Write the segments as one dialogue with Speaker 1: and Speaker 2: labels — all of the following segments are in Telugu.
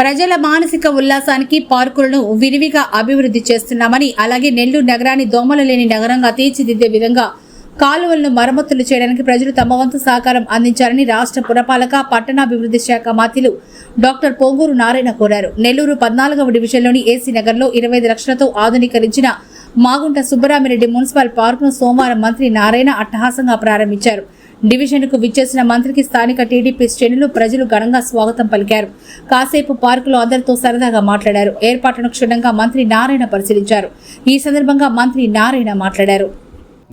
Speaker 1: ప్రజల మానసిక ఉల్లాసానికి పార్కులను విరివిగా అభివృద్ధి చేస్తున్నామని అలాగే నెల్లూరు నగరాన్ని దోమలు లేని నగరంగా తీర్చిదిద్దే విధంగా కాలువలను మరమ్మతులు చేయడానికి ప్రజలు తమ వంతు సహకారం అందించాలని రాష్ట్ర పురపాలక పట్టణాభివృద్ధి శాఖ మంత్రులు డాక్టర్ పొంగూరు నారాయణ కోరారు. నెల్లూరు పద్నాలుగవ డివిజన్లోని ఏసీ నగర్లో ఇరవై ఐదు లక్షలతో ఆధునీకరించిన మాగుంట సుబ్బరామిరెడ్డి మున్సిపల్ పార్కును సోమవారం మంత్రి నారాయణ అట్టహాసంగా ప్రారంభించారు. డివిజన్కు విచ్చేసిన మంత్రికి స్థానిక టీడీపీ శ్రేణులు ప్రజలు ఘనంగా స్వాగతం పలికారు. కాసేపు పార్కులో అందరితో సరదాగా మాట్లాడారు. ఏర్పాట్లను క్షుణ్ణంగా మంత్రి నారాయణ పరిశీలించారు. ఈ సందర్భంగా మంత్రి నారాయణ మాట్లాడారు.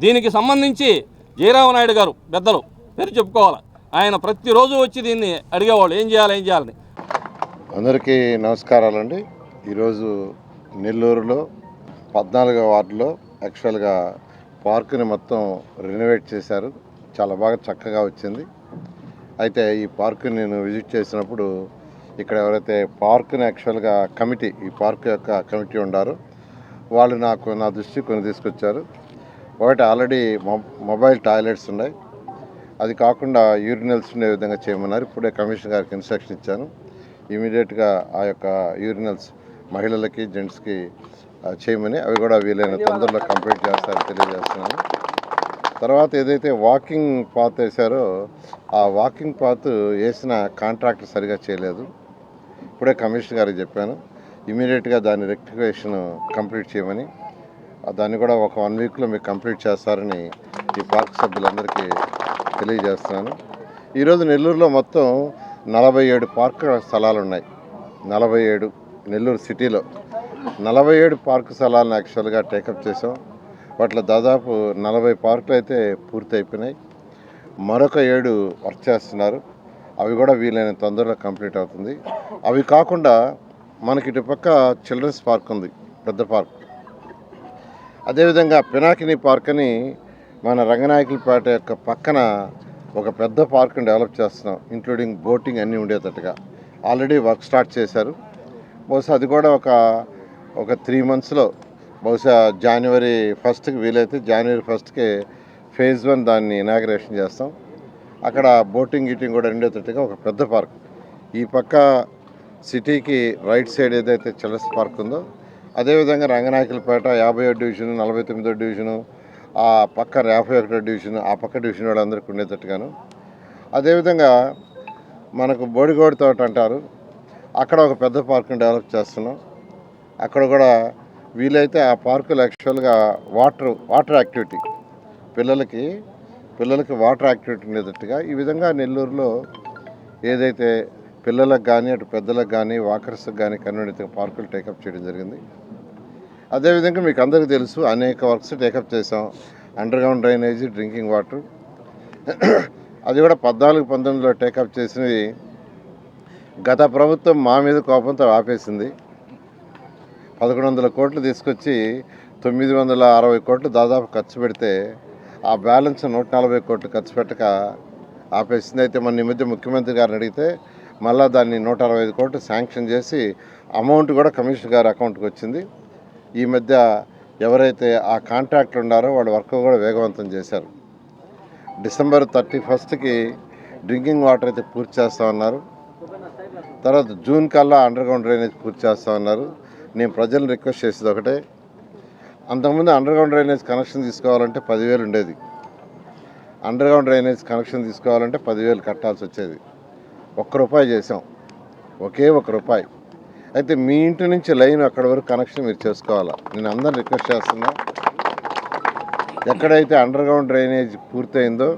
Speaker 2: దీనికి సంబంధించి జయరామ నాయుడు గారు పెద్దలు పేరు చెప్పుకోవాలి. ఆయన ప్రతిరోజు వచ్చి దీన్ని అడిగేవాళ్ళు. ఏం చేయాలి ఏం చేయాలని.
Speaker 3: అందరికీ నమస్కారాలండి. ఈరోజు నెల్లూరులో పద్నాలుగో వార్డులో యాక్చువల్గా పార్కుని మొత్తం రెనోవేట్ చేశారు. చాలా బాగా చక్కగా వచ్చింది. అయితే ఈ పార్కుని నేను విజిట్ చేసినప్పుడు ఇక్కడ ఎవరైతే పార్కుని యాక్చువల్గా కమిటీ ఈ పార్క్ యొక్క కమిటీ ఉండారో వాళ్ళు నాకు నా దృష్టికి కొన్ని తీసుకొచ్చారు. ఒకటి ఆల్రెడీ మొబైల్ టాయిలెట్స్ ఉన్నాయి. అది కాకుండా యూరినల్స్ ఉండే విధంగా చేయమన్నారు. ఇప్పుడే కమిషనర్ గారికి ఇన్స్ట్రక్షన్ ఇచ్చాను. ఇమీడియట్గా ఆ యొక్క యూరినల్స్ మహిళలకి జెంట్స్కి చేయమని అవి కూడా వీలైన తొందరలో కంప్లీట్ చేస్తారని తెలియజేస్తున్నాను. తర్వాత ఏదైతే వాకింగ్ పాత్ వేశారో ఆ వాకింగ్ పాత్ వేసిన కాంట్రాక్టర్ సరిగా చేయలేదు. ఇప్పుడే కమిషనర్ గారికి చెప్పాను ఇమీడియట్గా దాని రెక్టిఫికేషన్ కంప్లీట్ చేయమని. దాన్ని కూడా ఒక వన్ వీక్లో మీకు కంప్లీట్ చేస్తారని ఈ పార్క్ సభ్యులందరికీ తెలియజేస్తున్నాను. ఈరోజు నెల్లూరులో మొత్తం నలభై ఏడు పార్క్ స్థలాలు ఉన్నాయి నలభై ఏడు నెల్లూరు సిటీలో. నలభై ఏడు పార్క్ స్థలాలను యాక్చువల్గా టేకప్ చేసాం వాటిలో దాదాపు నలభై పార్కులు అయితే పూర్తి అయిపోయినాయి. మరొక ఏడు వర్క్ చేస్తున్నారు. అవి కూడా వీలైన తొందరలో కంప్లీట్ అవుతుంది. అవి కాకుండా మనకి ఇటుపక్క చిల్డ్రన్స్ పార్క్ ఉంది పెద్ద పార్క్. అదేవిధంగా పినాకిని పార్క్ అని మన రంగనాయకులపేట యొక్క పక్కన ఒక పెద్ద పార్క్ని డెవలప్ చేస్తున్నాం ఇంక్లూడింగ్ బోటింగ్ అన్నీ ఉండేటట్టుగా. ఆల్రెడీ వర్క్ స్టార్ట్ చేశారు. బహుశా అది కూడా ఒక ఒక త్రీ మంత్స్లో బహుశా జనవరి ఫస్ట్కి వీలైతే జనవరి ఫస్ట్కి ఫేజ్ వన్ దాన్ని ఇనాగ్రేషన్ చేస్తాం. అక్కడ బోటింగ్ గీటింగ్ కూడా ఉండేటట్టుగా ఒక పెద్ద పార్క్ ఈ పక్క సిటీకి రైట్ సైడ్ ఏదైతే చిల్డ్రన్స్ పార్క్ ఉందో అదేవిధంగా రంగనాయకులపేట యాభై ఏడు డివిజన్ నలభై తొమ్మిదో డివిజను ఆ పక్క యాభై ఒకటో డివిజన్ ఆ పక్క డివిజన్ వాళ్ళందరికీ ఉండేటట్టుగాను అదేవిధంగా మనకు బోడిగోడి తోట అంటారు. అక్కడ ఒక పెద్ద పార్క్ని డెవలప్ చేస్తున్నాం. అక్కడ కూడా వీలైతే ఆ పార్కులు యాక్చువల్గా వాటర్ వాటర్ యాక్టివిటీ. పిల్లలకి పిల్లలకి వాటర్ యాక్టివిటీ ఉండేటట్టుగా ఈ విధంగా నెల్లూరులో ఏదైతే పిల్లలకు కానీ అటు పెద్దలకు కానీ వాకర్స్కి కానీ కన్వీనియంట్ పార్కులు టేకప్ చేయడం జరిగింది. అదేవిధంగా మీకు అందరికీ తెలుసు అనేక వర్క్స్ టేకప్ చేసాం అండర్గ్రౌండ్ డ్రైనేజీ డ్రింకింగ్ వాటర్. అది కూడా పద్నాలుగు పంతొమ్మిదిలో టేకప్ చేసినవి గత ప్రభుత్వం మా మీద కోపంతో ఆపేసింది. పదకొండు వందల కోట్లు తీసుకొచ్చి తొమ్మిది వందల అరవై కోట్లు దాదాపు ఖర్చు పెడితే ఆ బ్యాలెన్స్ నూట నలభై కోట్లు ఖర్చు పెట్టక ఆపేసింది. అయితే మన ఈ మధ్య ముఖ్యమంత్రి గారిని అడిగితే మళ్ళీ దాన్ని నూట అరవై ఐదు కోట్లు శాంక్షన్ చేసి అమౌంట్ కూడా కమిషనర్ గారి అకౌంట్కి వచ్చింది. ఈ మధ్య ఎవరైతే ఆ కాంట్రాక్టర్ ఉన్నారో వాళ్ళ వర్క్ కూడా వేగవంతం చేశారు. డిసెంబర్ థర్టీ ఫస్ట్కి డ్రింకింగ్ వాటర్ అయితే పూర్తి చేస్తా ఉన్నారు. తర్వాత జూన్ కల్లా అండర్ గ్రౌండ్ డ్రైనేజ్ పూర్తి చేస్తా ఉన్నారు. నేను ప్రజలను రిక్వెస్ట్ చేసేది ఒకటే. అంతకుముందు అండర్గ్రౌండ్ డ్రైనేజ్ కనెక్షన్ తీసుకోవాలంటే పదివేలు ఉండేది. అండర్గ్రౌండ్ డ్రైనేజ్ కనెక్షన్ తీసుకోవాలంటే పదివేలు కట్టాల్సి వచ్చేది. ఒక్క రూపాయి చేసాం ఒకే ఒక రూపాయి. అయితే మీ ఇంటి నుంచి లైన్ అక్కడ వరకు కనెక్షన్ మీరు చేసుకోవాలా? నేను అందరిని రిక్వెస్ట్ చేస్తున్నా. ఎక్కడైతే అండర్గ్రౌండ్ డ్రైనేజ్ పూర్తయిందో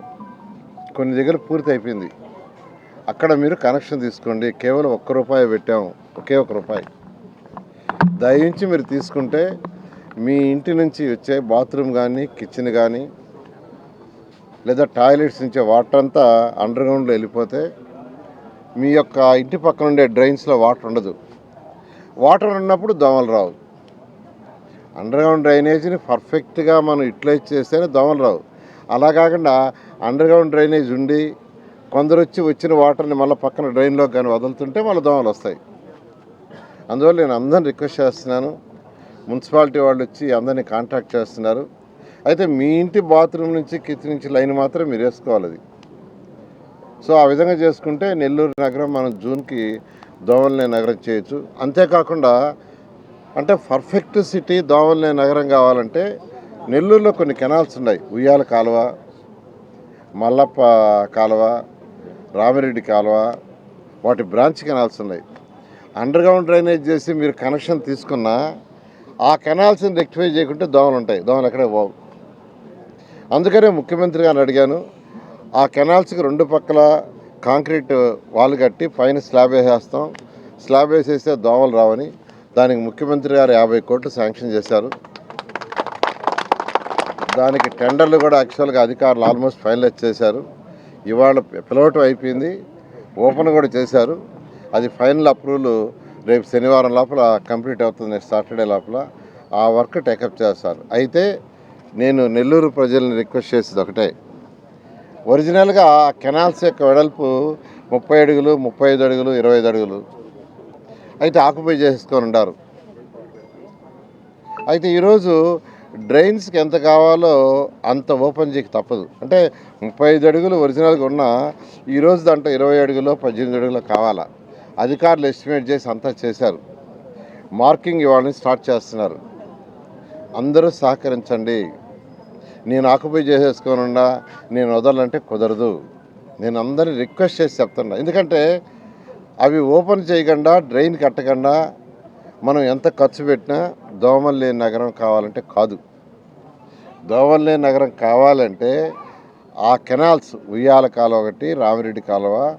Speaker 3: కొన్ని దగ్గర పూర్తి అయిపోయింది అక్కడ మీరు కనెక్షన్ తీసుకోండి. కేవలం ఒక్క రూపాయి పెట్టాము ఒకే ఒక రూపాయి. దయించి మీరు తీసుకుంటే మీ ఇంటి నుంచి వచ్చే బాత్రూమ్ కానీ కిచెన్ కానీ లేదా టాయిలెట్స్ నుంచి వాటర్ అంతా అండర్ గ్రౌండ్లో వెళ్ళిపోతే మీ యొక్క ఇంటి పక్కన ఉండే డ్రైన్స్లో వాటర్ ఉండదు. వాటర్ ఉన్నప్పుడు దోమలు రావు. అండర్ గ్రౌండ్ డ్రైనేజీని పర్ఫెక్ట్గా మనం యూటిలైజ్ చేస్తేనే దోమలు రావు. అలా కాకుండా అండర్ గ్రౌండ్ డ్రైనేజ్ ఉండి కొందరు వచ్చి వచ్చిన వాటర్ని మళ్ళీ పక్కన డ్రైన్లో కానీ వదులుతుంటే మళ్ళీ దోమలు వస్తాయి. అందువల్ల నేను అందరిని రిక్వెస్ట్ చేస్తున్నాను. మున్సిపాలిటీ వాళ్ళు వచ్చి అందరినీ కాంటాక్ట్ చేస్తున్నారు. అయితే మీ ఇంటి బాత్రూమ్ నుంచి కిచెన్ నుంచి లైన్ మాత్రం మీరు వేసుకోవాలి అది. సో ఆ విధంగా చేసుకుంటే నెల్లూరు నగరం మనం జూన్కి దోవలనే నగరం చేయొచ్చు. అంతేకాకుండా అంటే పర్ఫెక్ట్ సిటీ దోవలనే నగరం కావాలంటే నెల్లూరులో కొన్ని కెనాల్స్ ఉన్నాయి. ఉయ్యాల కాలువ మల్లప్ప కాలువ రామిరెడ్డి కాలువ వాటి బ్రాంచ్ కెనాల్స్ ఉన్నాయి. అండర్ గ్రౌండ్ డ్రైనేజ్ చేసి మీరు కనెక్షన్ తీసుకున్నా ఆ కెనాల్స్ని రెక్టిఫై చేయకుంటే దోమలు ఉంటాయి. దోమలు ఎక్కడే పోవు. అందుకనే ముఖ్యమంత్రి గారిని అడిగాను ఆ కెనాల్స్కి రెండు పక్కల కాంక్రీట్ వాళ్ళు కట్టి పైన స్లాబ్ వేసేస్తాం. స్లాబ్ వేసేస్తే దోమలు రావని దానికి ముఖ్యమంత్రి గారు యాభై కోట్లు శాంక్షన్ చేశారు. దానికి టెండర్లు కూడా యాక్చువల్గా అధికారులు ఆల్మోస్ట్ ఫైనలైజ్ చేశారు. ఇవాళ పిలవటం అయిపోయింది. ఓపెన్ కూడా చేశారు. అది ఫైనల్ అప్రూవల్ రేపు శనివారం లోపల కంప్లీట్ అవుతుంది నెక్స్ట్ సాటర్డే లోపల. ఆ వర్క్ టేకప్ చేస్తారు. అయితే నేను నెల్లూరు ప్రజల్ని రిక్వెస్ట్ చేసేది ఒకటే. ఒరిజినల్గా కెనాల్స్ యొక్క వెడల్పు ముప్పై అడుగులు ముప్పై ఐదు అడుగులు ఇరవై ఐదు అడుగులు. అయితే ఆక్యుపై చేసుకొని ఉన్నారు అయితే ఈరోజు డ్రైన్స్కి ఎంత కావాలో అంత ఓపెన్ చేయక తప్పదు. అంటే ముప్పై ఐదు అడుగులు ఒరిజినల్గా ఉన్నా ఈరోజు దాంట్లో ఇరవై అడుగులో పద్దెనిమిది అడుగులో కావాలా? అధికారులు ఎస్టిమేట్ చేసి అంతా చేశారు. మార్కింగ్ ఇవాళని స్టార్ట్ చేస్తున్నారు. అందరూ సహకరించండి. నేను ఆక్యుపై చేసేసుకోనుండా నేను వదలంటే కుదరదు. నేను అందరిని రిక్వెస్ట్ చేసి చెప్తున్నా. ఎందుకంటే అవి ఓపెన్ చేయకుండా డ్రైన్ కట్టకుండా మనం ఎంత ఖర్చు పెట్టినా దోమలు లేని నగరం కావాలంటే కాదు. దోమలు లేని నగరం కావాలంటే ఆ కెనాల్స్ ఉయ్యాల కాలువ ఒకటి రామిరెడ్డి కాలువ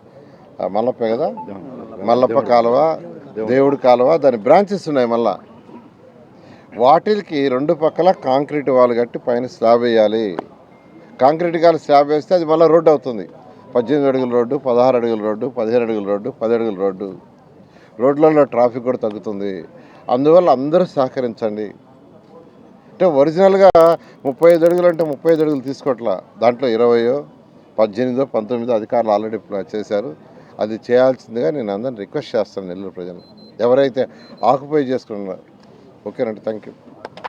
Speaker 3: ఆ మల్లప్ప కదా? మల్లప్ప కాలువ దేవుడి. కాలువ దాని బ్రాంచెస్ ఉన్నాయి మళ్ళా. వాటికి రెండు పక్కల కాంక్రీట్ వాల్ కట్టి పైన స్లాబ్ వేయాలి. కాంక్రీట్ కాలు స్లాబ్ వేస్తే అది మళ్ళీ రోడ్డు అవుతుంది. పద్దెనిమిది అడుగుల రోడ్డు పదహారు అడుగుల రోడ్డు పదిహేను అడుగుల రోడ్డు పది అడుగుల రోడ్డు. రోడ్లలో ట్రాఫిక్ కూడా తగ్గుతుంది. అందువల్ల అందరూ సహకరించండి. అంటే ఒరిజినల్గా ముప్పై ఐదు అడుగులు అంటే ముప్పై ఐదు అడుగులు తీసుకోవట్లా. దాంట్లో ఇరవయో పద్దెనిమిదో పంతొమ్మిదో అధికారులు ఆల్రెడీ చేశారు. అది చేయాల్సిందిగా నేను అందరిని రిక్వెస్ట్ చేస్తాను నెల్లూరు ప్రజలు ఎవరైతే ఆక్యుపై చేసుకున్నారో. ఓకేనండి థ్యాంక్ యూ